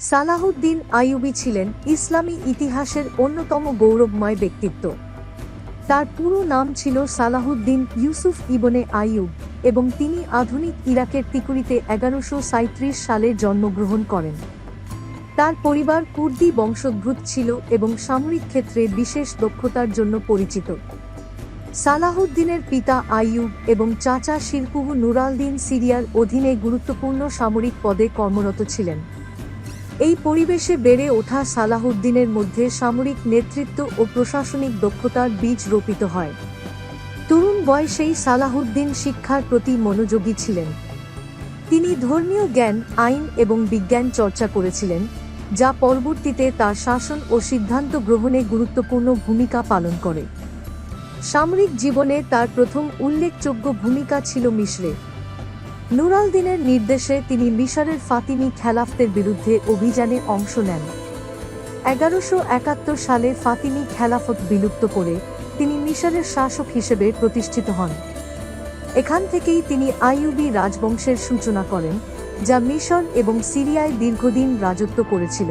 সালাহুদ্দিন আইয়ুবী ছিলেন ইসলামী ইতিহাসের অন্যতম গৌরবময় ব্যক্তিত্ব। তার পুরো নাম ছিল সালাহুদ্দিন ইউসুফ ইবনে আইয়ুব এবং তিনি আধুনিক ইরাকের তিকুরিতে এগারোশো সাঁত্রিশ সালে জন্মগ্রহণ করেন। তার পরিবার কুর্দি বংশোদ্ভূত ছিল এবং সামরিক ক্ষেত্রে বিশেষ দক্ষতার জন্য পরিচিত। সালাহুদ্দিনের পিতা আইয়ুব এবং চাচা শিরকুহু নুরালদিন সিরিয়ার অধীনে গুরুত্বপূর্ণ সামরিক পদে কর্মরত ছিলেন। এই পরিবেশে বেড়ে ওঠা সালাহুদ্দিনের মধ্যে সামরিক নেতৃত্ব ও প্রশাসনিক দক্ষতার বীজ রোপিত হয়। তরুণ বয়সেই সালাহুদ্দিন শিক্ষার প্রতি মনোযোগী ছিলেন। তিনি ধর্মীয় জ্ঞান, আইন এবং বিজ্ঞান চর্চা করেছিলেন, যা পরবর্তীতে তার শাসন ও সিদ্ধান্ত গ্রহণে গুরুত্বপূর্ণ ভূমিকা পালন করে। সামরিক জীবনে তার প্রথম উল্লেখযোগ্য ভূমিকা ছিল মিশরে। নুরালদিনের নির্দেশে তিনি মিশরের ফাতিমি খেলাফতের বিরুদ্ধে অভিযানে অংশ নেন। এগারোশো একাত্তর সালে ফাতিমি খেলাফত বিলুপ্ত করে তিনি মিশরের শাসক হিসেবে প্রতিষ্ঠিত হন। এখান থেকেই তিনি আইয়ুবী রাজবংশের সূচনা করেন, যা মিশর এবং সিরিয়ায় দীর্ঘদিন রাজত্ব করেছিল।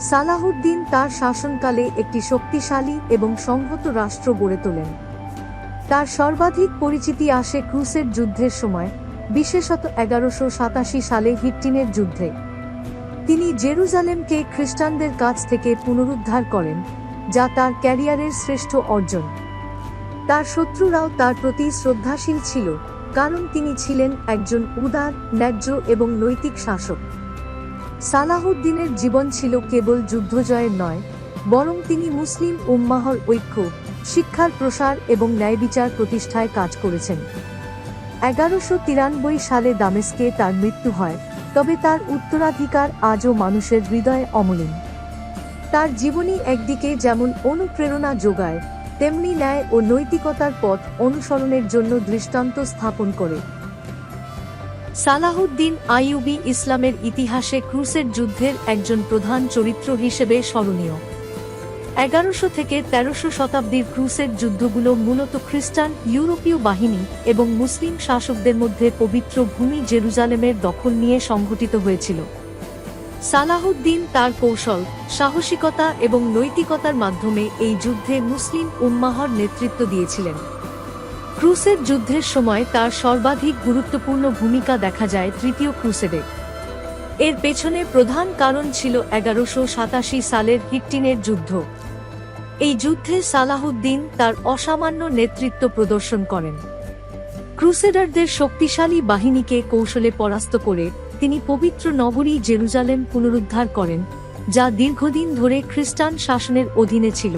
সালাহুদ্দিন তার শাসনকালে একটি শক্তিশালী এবং সংহত রাষ্ট্র গড়ে তোলেন। তার সর্বাধিক পরিচিতি আসে ক্রুসের যুদ্ধের সময়, বিশেষত এগারোশো সাতাশি সালে হিট্টিনের যুদ্ধে। তিনি জেরুজালেমকে খ্রিস্টানদের কাছ থেকে পুনরুদ্ধার করেন, যা তার ক্যারিয়ারের শ্রেষ্ঠ অর্জন। তার শত্রুরাও তার প্রতি শ্রদ্ধাশীল ছিল, কারণ তিনি ছিলেন একজন উদার, ন্যায্য এবং নৈতিক শাসক। সালাহুদ্দিনের জীবন ছিল কেবল যুদ্ধজয়ের নয়, বরং তিনি মুসলিম উম্মাহর ঐক্য, শিক্ষার প্রসার এবং ন্যায়বিচার প্রতিষ্ঠায় কাজ করেছেন। এগারোশো তিরানব্বই সালে দামেস্কে তার মৃত্যু হয়, তবে তার উত্তরাধিকার আজও মানুষের হৃদয়ে অমলিন। তার জীবনী একদিকে যেমন অনুপ্রেরণা যোগায়, তেমনি ন্যায় ও নৈতিকতার পথ অনুসরণের জন্য দৃষ্টান্ত স্থাপন করে। সালাহুদ্দিন আইয়ুবী ইসলামের ইতিহাসে ক্রুসের যুদ্ধের একজন প্রধান চরিত্র হিসেবে স্মরণীয়। এগারোশো থেকে তেরোশো শতাব্দীর ক্রুসের যুদ্ধগুলো মূলত খ্রিস্টান, ইউরোপীয় বাহিনী এবং মুসলিম শাসকদের মধ্যে পবিত্র ভূমি জেরুজালেমের দখল নিয়ে সংঘটিত হয়েছিল। সালাহুদ্দিন তার কৌশল, সাহসিকতা এবং নৈতিকতার মাধ্যমে এই যুদ্ধে মুসলিম উম্মাহর নেতৃত্ব দিয়েছিলেন। ক্রুসের যুদ্ধের সময় তার সর্বাধিক গুরুত্বপূর্ণ ভূমিকা দেখা যায় তৃতীয় ক্রুসেডে। এর পেছনে প্রধান কারণ ছিল এগারোশো সাতাশি সালের হিট্টিনের যুদ্ধ। এই যুদ্ধে সালাহুদ্দিন তার অসামান্য নেতৃত্ব প্রদর্শন করেন। ক্রুসেডারদের শক্তিশালী বাহিনীকে কৌশলে পরাস্ত করে তিনি পবিত্র নগরী জেরুজালেম পুনরুদ্ধার করেন, যা দীর্ঘদিন ধরে খ্রিস্টান শাসনের অধীনে ছিল।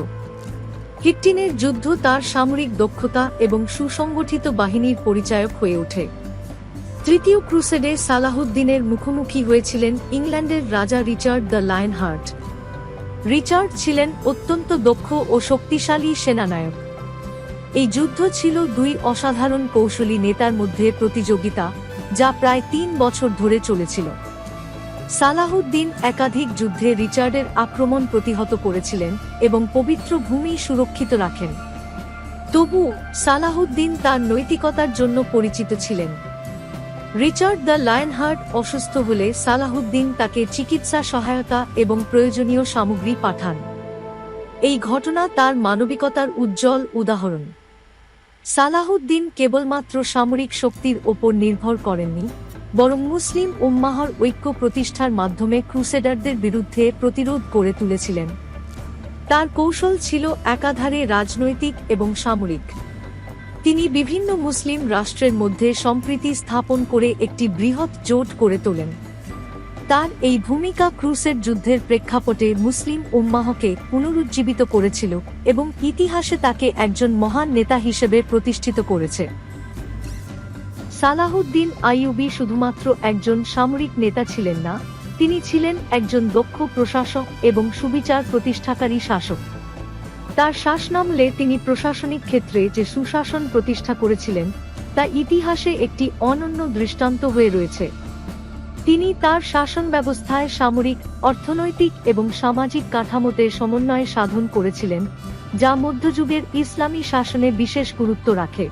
হিট্টিনের যুদ্ধ তার সামরিক দক্ষতা এবং সুসংগঠিত বাহিনীর পরিচায়ক হয়ে ওঠে। তৃতীয় ক্রুসেডে সালাহুদ্দিনের মুখোমুখি হয়েছিলেন ইংল্যান্ডের রাজা Richard the lion heart Richard ছিলেন অত্যন্ত দক্ষ ও শক্তিশালী সেনানায়ক। এই যুদ্ধ ছিল দুই অসাধারণ কৌশলী নেতার মধ্যে প্রতিযোগিতা, যা প্রায় তিন বছর ধরে চলেছিল। সালাহুদ্দিন একাধিক যুদ্ধে রিচার্ডের আক্রমণ প্রতিহত করেছিলেন এবং পবিত্র ভূমি সুরক্ষিত রাখেন। তবু সালাহুদ্দিন তার নৈতিকতার জন্য পরিচিত ছিলেন। রিচার্ড দ্য লায়নহার্ট অসুস্থ হলে সালাহুদ্দিন তাকে চিকিৎসা সহায়তা এবং প্রয়োজনীয় সামগ্রী পাঠান। এই ঘটনা তার মানবিকতার উজ্জ্বল উদাহরণ। সালাহুদ্দিন কেবলমাত্র সামরিক শক্তির ওপর নির্ভর করেননি বরং মুসলিম উম্মাহর ঐক্য প্রতিষ্ঠার মাধ্যমে ক্রুসেডারদের বিরুদ্ধে প্রতিরোধ গড়ে তুলেছিলেন। তার কৌশল ছিল একাধারে রাজনৈতিক এবং সামরিক। তিনি বিভিন্ন মুসলিম রাষ্ট্রের মধ্যে সম্প্রীতি স্থাপন করে একটি বৃহৎ জোট করে তোলেন। তার এই ভূমিকা ক্রুসের যুদ্ধের প্রেক্ষাপটে মুসলিম উম্মাহকে পুনরুজ্জীবিত করেছিল এবং ইতিহাসে তাকে একজন মহান নেতা হিসেবে প্রতিষ্ঠিত করেছে। সালাহুদ্দিন আইয়ুবী শুধুমাত্র একজন সামরিক নেতা ছিলেন না, তিনি ছিলেন একজন দক্ষ প্রশাসক এবং সুবিচার প্রতিষ্ঠাকারী শাসক। তার শাসনামলে তিনি প্রশাসনিক ক্ষেত্রে যে সুশাসন প্রতিষ্ঠা করেছিলেন, তা ইতিহাসে একটি অনন্য দৃষ্টান্ত হয়ে রয়েছে। তিনি তার শাসন ব্যবস্থায় সামরিক, অর্থনৈতিক এবং সামাজিক কাঠামোতে সমন্বয় সাধন করেছিলেন, যা মধ্যযুগের ইসলামী শাসনে বিশেষ গুরুত্ব রাখে।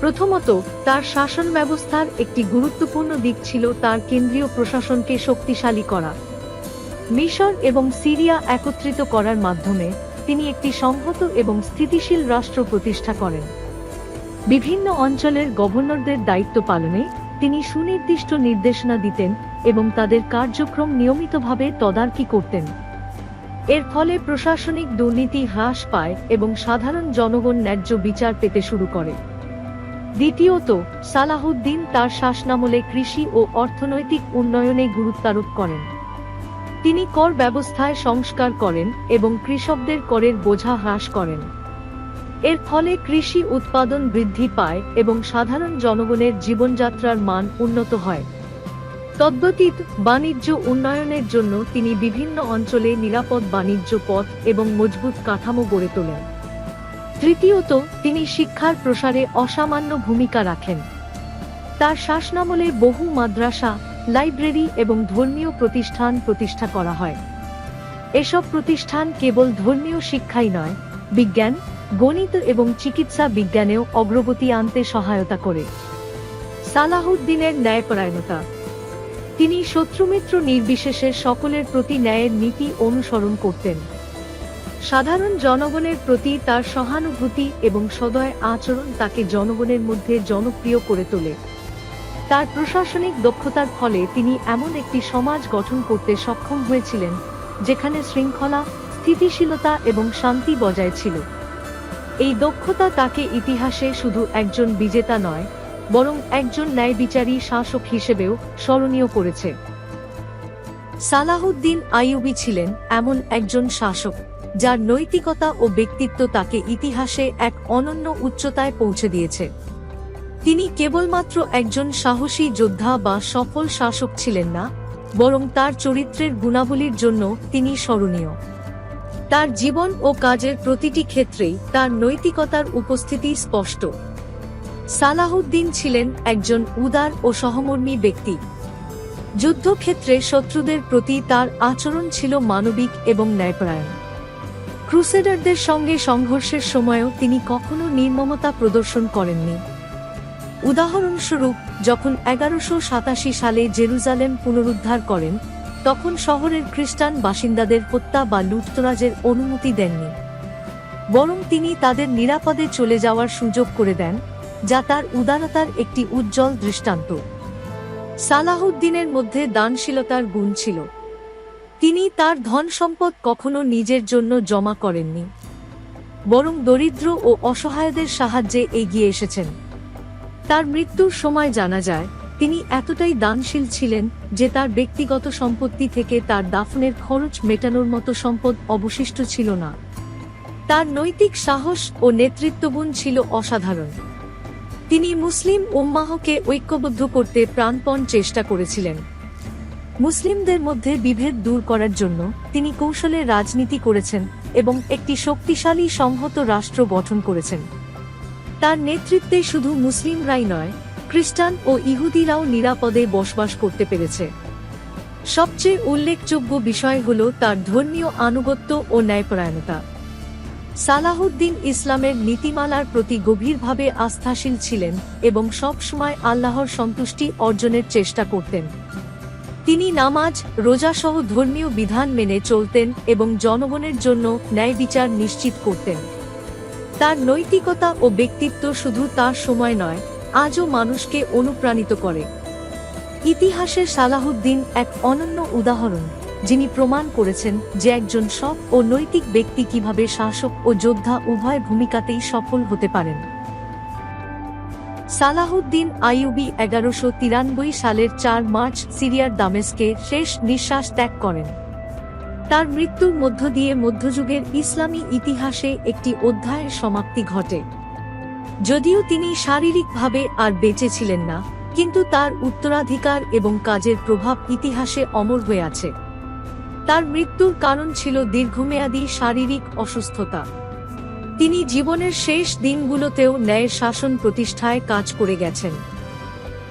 প্রথমত, তার শাসন ব্যবস্থার একটি গুরুত্বপূর্ণ দিক ছিল তার কেন্দ্রীয় প্রশাসনকে শক্তিশালী করা। মিশর এবং সিরিয়া একত্রিত করার মাধ্যমে তিনি একটি সংহত এবং স্থিতিশীল রাষ্ট্র প্রতিষ্ঠা করেন। বিভিন্ন অঞ্চলের গভর্নরদের দায়িত্ব পালনে তিনি সুনির্দিষ্ট নির্দেশনা দিতেন এবং তাদের কার্যক্রম নিয়মিতভাবে তদারকি করতেন। এর ফলে প্রশাসনিক দুর্নীতি হ্রাস পায় এবং সাধারণ জনগণ ন্যায্য বিচার পেতে শুরু করে। দ্বিতীয়ত সালাহুদ্দিন তার শাসনামলে কৃষি ও অর্থনৈতিক উন্নয়নে গুরুত্বারোপ করেন। তিনি কর ব্যবস্থায় সংস্কার করেন এবং কৃষকদের করের বোঝা হ্রাস করেন। এর ফলে কৃষি উৎপাদন বৃদ্ধি পায় এবং সাধারণ জনগণের জীবনযাত্রার মান উন্নত হয়। তদ্বতীত বাণিজ্য উন্নয়নের জন্য তিনি বিভিন্ন অঞ্চলে নিরাপদ বাণিজ্য পথ এবং মজবুত কাঠামো গড়ে তোলেন। তৃতীয়ত, তিনি শিক্ষার প্রসারে অসামান্য ভূমিকা রাখেন। তার শাসনামলে বহু মাদ্রাসা, লাইব্রেরি এবং ধর্মীয় প্রতিষ্ঠান প্রতিষ্ঠা করা হয়। এসব প্রতিষ্ঠান কেবল ধর্মীয় শিক্ষাই নয়, বিজ্ঞান, গণিত এবং চিকিৎসা বিজ্ঞানেও অগ্রগতি আনতে সহায়তা করে। সালাহুদ্দিনের ন্যায়পরায়ণতা। তিনি শত্রুমিত্র নির্বিশেষে সকলের প্রতি ন্যায়ের নীতি অনুসরণ করতেন। সাধারণ জনগণের প্রতি তার সহানুভূতি এবং সদয় আচরণ তাকে জনগণের মধ্যে জনপ্রিয় করে তোলে। তার প্রশাসনিক দক্ষতার ফলে তিনি এমন একটি সমাজ গঠন করতে সক্ষম হয়েছিলেন, যেখানে শৃঙ্খলা, স্থিতিশীলতা এবং শান্তি বজায় ছিল। এই দক্ষতা তাকে ইতিহাসে শুধু একজন বিজেতা নয়, বরং একজন ন্যায়বিচারী শাসক হিসেবেও স্মরণীয় করেছে। সালাহুদ্দিন আইয়ুবি ছিলেন এমন একজন শাসক। যার নৈতিকতা ও ব্যক্তিত্ব তাকে ইতিহাসে এক অনন্য উচ্চতায় পৌঁছে দিয়েছে। তিনি কেবলমাত্র একজন সাহসী যোদ্ধা বা সফল শাসক ছিলেন না, বরং তার চরিত্রের গুণাবলীর জন্য তিনি স্মরণীয়। তার জীবন ও কাজের প্রতিটি ক্ষেত্রেই তার নৈতিকতার উপস্থিতি স্পষ্ট। সালাহুদ্দিন ছিলেন একজন উদার ও সহমর্মী ব্যক্তি। যুদ্ধক্ষেত্রে শত্রুদের প্রতি তার আচরণ ছিল মানবিক এবং ন্যায়পরায়ণ। ক্রুসেডারদের সঙ্গে সংঘর্ষের সময়ও তিনি কখনো নির্মমতা প্রদর্শন করেননি। উদাহরণস্বরূপ, যখন এগারোশো সাতাশি সালে জেরুজালেম পুনরুদ্ধার করেন, তখন শহরের খ্রিস্টান বাসিন্দাদের হত্যা বা লুটতরাজের অনুমতি দেননি। বরং তিনি তাদের নিরাপদে চলে যাওয়ার সুযোগ করে দেন, যা তার উদারতার একটি উজ্জ্বল দৃষ্টান্ত। সালাহুদ্দিনের মধ্যে দানশীলতার গুণ ছিল। তিনি তার ধন সম্পদ কখনো নিজের জন্য জমা করেননি, বরং দরিদ্র ও অসহায়দের সাহায্যে এগিয়ে এসেছেন। তার মৃত্যুর সময় জানা যায়, তিনি এতটাই দানশীল ছিলেন যে তার ব্যক্তিগত সম্পত্তি থেকে তার দাফনের খরচ মেটানোর মতো সম্পদ অবশিষ্ট ছিল না। তার নৈতিক সাহস ও নেতৃত্বগুণ ছিল অসাধারণ। তিনি মুসলিম উম্মাহকে ঐক্যবদ্ধ করতে প্রাণপণ চেষ্টা করেছিলেন। মুসলিমদের মধ্যে বিভেদ দূর করার জন্য তিনি কৌশলে রাজনীতি করেছেন এবং একটি শক্তিশালী সংহত রাষ্ট্র গঠন করেছেন। তার নেতৃত্বে শুধু মুসলিমরাই নয়, খ্রিস্টান ও ইহুদিরাও নিরাপদে বসবাস করতে পেরেছে। সবচেয়ে উল্লেখযোগ্য বিষয় হল তার ধর্মীয় আনুগত্য ও ন্যায়পরায়ণতা। সালাহুদ্দিন ইসলামের নীতিমালার প্রতি গভীরভাবে আস্থাশীল ছিলেন এবং সবসময় আল্লাহর সন্তুষ্টি অর্জনের চেষ্টা করতেন। তিনি নামাজ রোজাসহ ধর্মীয় বিধান মেনে চলতেন এবং জনগণের জন্য ন্যায় বিচার নিশ্চিত করতেন। তার নৈতিকতা ও ব্যক্তিত্ব শুধু তার সময় নয়, আজও মানুষকে অনুপ্রাণিত করে। ইতিহাসের সালাহুদ্দিন এক অনন্য উদাহরণ, যিনি প্রমাণ করেছেন যে একজন সৎ ও নৈতিক ব্যক্তি কীভাবে শাসক ও যোদ্ধা উভয় ভূমিকাতেই সফল হতে পারেন। সালাহুদ্দিন আইয়ুবি এগারোশো তিরানব্বই সালের চার মার্চ সিরিয়ার দামেস্কে শেষ নিঃশ্বাস ত্যাগ করেন। তার মৃত্যুর মধ্য দিয়ে মধ্যযুগের ইসলামী ইতিহাসে একটি অধ্যায়ের সমাপ্তি ঘটে। যদিও তিনি শারীরিকভাবে আর বেঁচে ছিলেন না, কিন্তু তার উত্তরাধিকার এবং কাজের প্রভাব ইতিহাসে অমর হয়ে আছে। তার মৃত্যুর কারণ ছিল দীর্ঘমেয়াদী শারীরিক অসুস্থতা। তিনি জীবনের শেষ দিনগুলোতেও ন্যায়ের শাসন প্রতিষ্ঠায় কাজ করে গেছেন।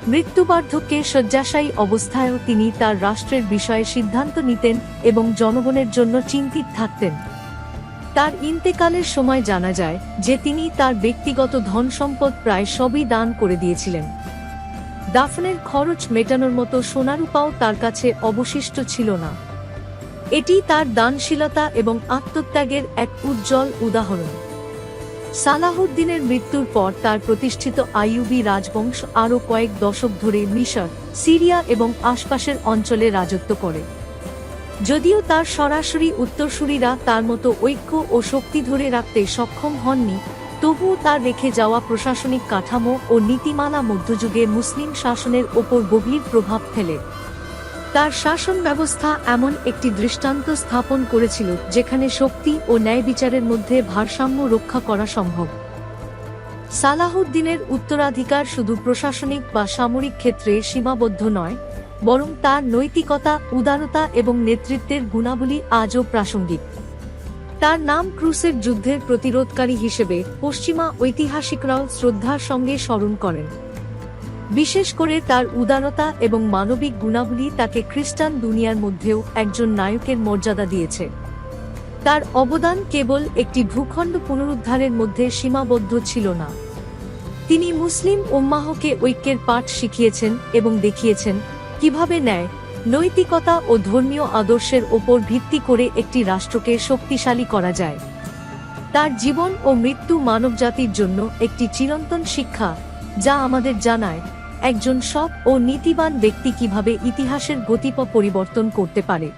মৃত্যুবার্ধক্যে শয্যাশায়ী অবস্থায়ও তিনি তার রাষ্ট্রের বিষয়ে সিদ্ধান্ত নিতেন এবং জনগণের জন্য চিন্তিত থাকতেন। তার ইন্তেকালের সময় জানা যায় যে তিনি তার ব্যক্তিগত ধন সম্পদ প্রায় সবই দান করে দিয়েছিলেন। দাফনের খরচ মেটানোর মতো সোনারূপাও তার কাছে অবশিষ্ট ছিল না। এটি তার দানশীলতা এবং আত্মত্যাগের এক উজ্জ্বল উদাহরণ। সালাহুদ্দিনের মৃত্যুর পর তার প্রতিষ্ঠিত আইয়ুবি রাজবংশ আরও কয়েক দশক ধরে মিশর, সিরিয়া এবং আশপাশের অঞ্চলে রাজত্ব করে। যদিও তার সরাসরি উত্তরসূরিরা তার মতো ঐক্য ও শক্তি ধরে রাখতে সক্ষম হননি, তবুও তার রেখে যাওয়া প্রশাসনিক কাঠামো ও নীতিমালা মধ্যযুগে মুসলিম শাসনের ওপর গভীর প্রভাব ফেলে। তার শাসন ব্যবস্থা এমন একটি দৃষ্টান্ত স্থাপন করেছিল যেখানে শক্তি ও ন্যায় বিচারের মধ্যে ভারসাম্য রক্ষা করা সম্ভব। সালাহুদ্দিনের উত্তরাধিকার শুধু প্রশাসনিক বা সামরিক ক্ষেত্রে সীমাবদ্ধ নয়, বরং তার নৈতিকতা, উদারতা এবং নেতৃত্বের গুণাবলী আজও প্রাসঙ্গিক। তার নাম ক্রুসের যুদ্ধের প্রতিরোধকারী হিসেবে পশ্চিমা ঐতিহাসিকরাও শ্রদ্ধার সঙ্গে স্মরণ করেন। বিশেষ করে তার উদারতা এবং মানবিক গুণাবলী তাকে খ্রিস্টান দুনিয়ার মধ্যেও একজন নায়কের মর্যাদা দিয়েছে। তার অবদান কেবল একটি ভূখণ্ড পুনরুদ্ধারের মধ্যে সীমাবদ্ধ ছিল না। তিনি মুসলিম উম্মাহকে ঐক্যের পাঠ শিখিয়েছেন এবং দেখিয়েছেন কীভাবে ন্যায়, নৈতিকতা ও ধর্মীয় আদর্শের ওপর ভিত্তি করে একটি রাষ্ট্রকে শক্তিশালী করা যায়। তার জীবন ও মৃত্যু মানবজাতির জন্য একটি চিরন্তন শিক্ষা যা আমাদের জানায় একজন সৎ ও নীতিবান ব্যক্তি কীভাবে ইতিহাসের গতিপ পরিবর্তন করতে পারে?